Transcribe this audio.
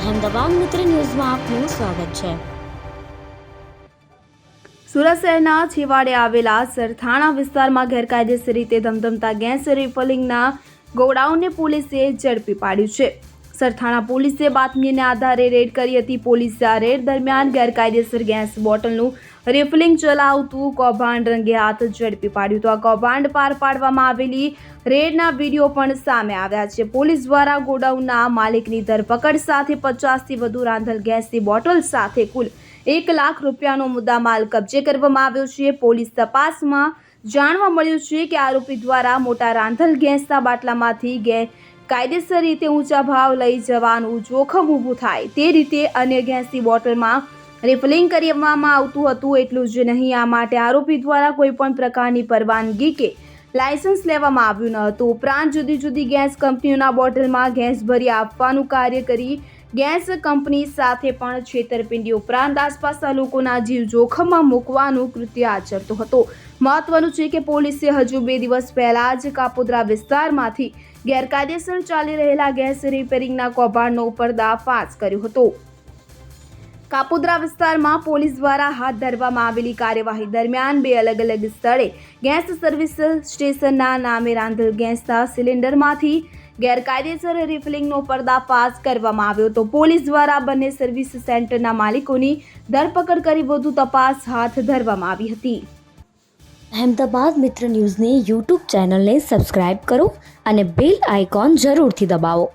અહેમદાબાદ મિત્ર ન્યૂઝમાં આપનું સ્વાગત છે. સુરત શહેરના છેવાડે આવેલા સરથાણા વિસ્તારમાં ગેરકાયદેસર રીતે ધમધમતા ગેસ રિફલિંગના ગોડાઉનને પોલીસે ઝડપી પાડ્યું છે. સરથાણા પોલીસે બાતમીને આધારે રેડ કરી હતી. પોલીસે આ રેડ દરમિયાન ગેરકાયદેસર ગેસ બોટલનું રિફિલિંગ ચલાવતું કૌભાંડ રંગે હાથ ઝડપી પાડ્યું તો આ કૌભાંડ પાર પાડવામાં આવેલી રેડના વીડિયો પણ સામે આવ્યા છે. પોલીસ દ્વારા ગોડાઉનના માલિકની ધરપકડ સાથે પચાસથી વધુ રાંધલ ગેસની બોટલ સાથે કુલ એક લાખ રૂપિયાનો મુદ્દામાલ કબજે કરવામાં આવ્યો છે. પોલીસ તપાસમાં જાણવા મળ્યું છે કે આરોપી દ્વારા મોટા રાંધલ ગેસના બાટલામાંથી ગે કાયદેસર રીતે ઊંચા ભાવ લઈ જવાનું જોખમ ઊભું થાય. તે રીતે અન્ય ગેસની બોટલમાં રિફિલિંગ કરવામાં આવતું હતું એટલું જ નહીં, આ માટે આરોપી દ્વારા કોઈપણ પ્રકારની પરવાનગી કે લાયસન્સ લેવામાં આવ્યું ન હતું. ઉપરાંત જુદી જુદી ગેસ કંપનીઓના બોટલમાં ગેસ ભરી આપવાનું કાર્ય કરી ગેસ કંપની સાથે પણ છેતરપિંડી ઉપરાંત આસપાસના લોકોના જીવ જોખમમાં મૂકવાનું કૃત્ય આચરતો હતો. મહત્વનું છે કે પોલીસે હજુ બે દિવસ પહેલા જ કાપોદ્રા વિસ્તારમાંથી ગેરકાયદેસર ચાલી રહેલા ગેસ રિપેરિંગના કૌભાંડનો પર્દાફાશ કર્યો હતો. કાપોદ્રા વિસ્તારમાં પોલીસ દ્વારા હાથ ધરવામાં આવેલી કાર્યવાહી દરમિયાન બે અલગ અલગ સ્થળે ગેસ સર્વિસ સ્ટેશનના નામે રાંધેલ ગેસના સિલિન્ડરમાંથી ગેરકાયદેસર રિફિલિંગનો પર્દાફાશ કરવામાં આવ્યો તો પોલીસ દ્વારા બંને સર્વિસ સેન્ટરના માલિકોની ધરપકડ કરી વધુ તપાસ હાથ ધરવામાં આવી હતી. અહેમદાબાદ મિત્ર ન્યૂઝની યુટ્યુબ ચેનલને સબસ્ક્રાઇબ કરો અને બેલ આઇકોન જરૂરથી દબાવો.